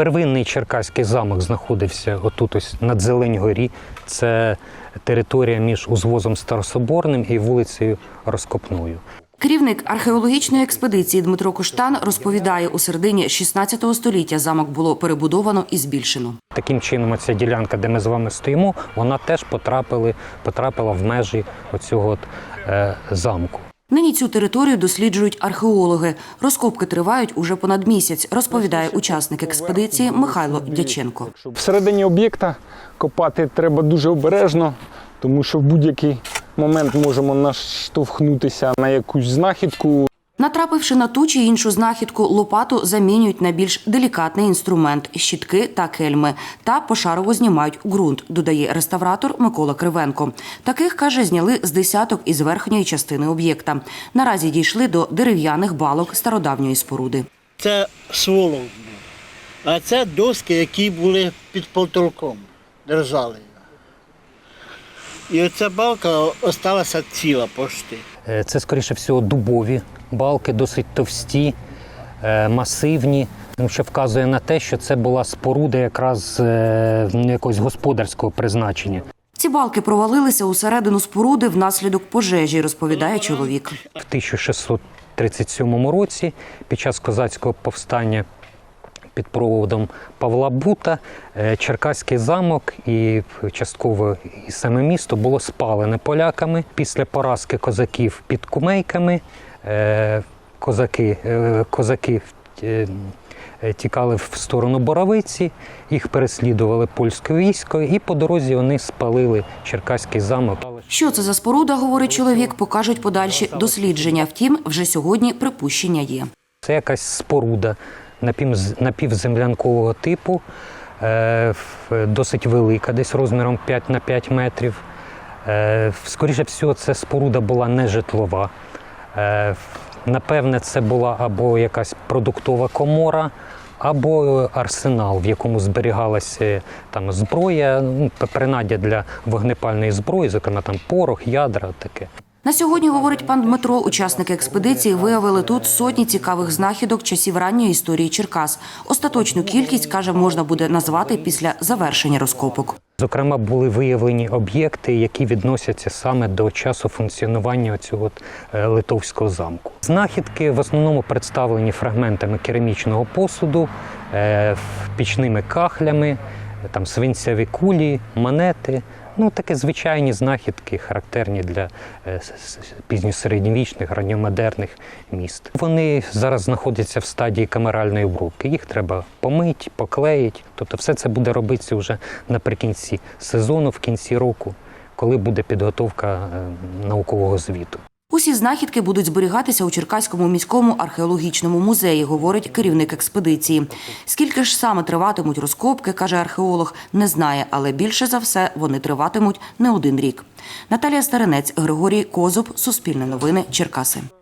Первинний Черкаський замок знаходився отут ось над Зеленьгорі. Це територія між узвозом Старособорним і вулицею Розкопною. Керівник археологічної експедиції Дмитро Коштан розповідає, у середині 16 століття замок було перебудовано і збільшено. Таким чином, ця ділянка, де ми з вами стоїмо, вона теж потрапили, потрапила в межі оцього от, е, замку. Нині цю територію досліджують археологи. Розкопки тривають уже понад місяць, розповідає учасник експедиції Михайло Дяченко. Всередині об'єкта копати треба дуже обережно, тому що в будь-який момент можемо наштовхнутися на якусь знахідку. Натрапивши на ту чи іншу знахідку, лопату замінюють на більш делікатний інструмент щітки та кельми та пошарово знімають ґрунт, додає реставратор Микола Кривенко. Таких каже, зняли з десяток із верхньої частини об'єкта. Наразі дійшли до дерев'яних балок стародавньої споруди. Це сволок був. А це доски, які були під потолком, держали його. І оця балка осталася ціла пошти. Е, Це, скоріше всього, дубові балки, досить товсті, е, масивні, що вказує на те, що це була споруда якраз е, якогось господарського призначення. Ці балки провалилися усередину споруди внаслідок пожежі, розповідає чоловік. В 1637 році під час козацького повстання під проводом Павла Бута е, Черкаський замок і частково і саме місто було спалене поляками. Після поразки козаків під кумейками е, козаки, е, козаки тікали в сторону Боровиці, їх переслідували польське військо, і по дорозі вони спалили Черкаський замок. Що це за споруда, говорить чоловік, покажуть подальші дослідження. Втім, вже сьогодні припущення є. Це якась споруда напівземлянкового типу, е, досить велика, десь розміром 5 на 5 метрів. Е, Скоріше всього, це споруда була не житлова. Е, Напевне, це була або якась продуктова комора, або арсенал, в якому зберігалася там зброя, ну, принаддя для вогнепальної зброї, зокрема там порох, ядра, таке. На сьогодні, говорить пан Дмитро, учасники експедиції виявили тут сотні цікавих знахідок часів ранньої історії Черкас. Остаточну кількість, каже, можна буде назвати після завершення розкопок. Зокрема, були виявлені об'єкти, які відносяться саме до часу функціонування цього е, литовського замку. Знахідки в основному представлені фрагментами керамічного посуду, е, пічними кахлями, там свинцеві кулі, монети. Ну, такі звичайні знахідки, характерні для е, пізньосередньовічних, ранньомодерних міст. Вони зараз знаходяться в стадії камеральної обробки. Їх треба помити, поклеїти. Тобто, все це буде робитися вже наприкінці сезону, в кінці року, коли буде підготовка е, наукового звіту. Усі знахідки будуть зберігатися у Черкаському міському археологічному музеї, говорить керівник експедиції. Скільки ж саме триватимуть розкопки, каже археолог, не знає, але більше за все вони триватимуть не один рік. Наталія Старинець, Григорій Козуб, Суспільне новини, Черкаси.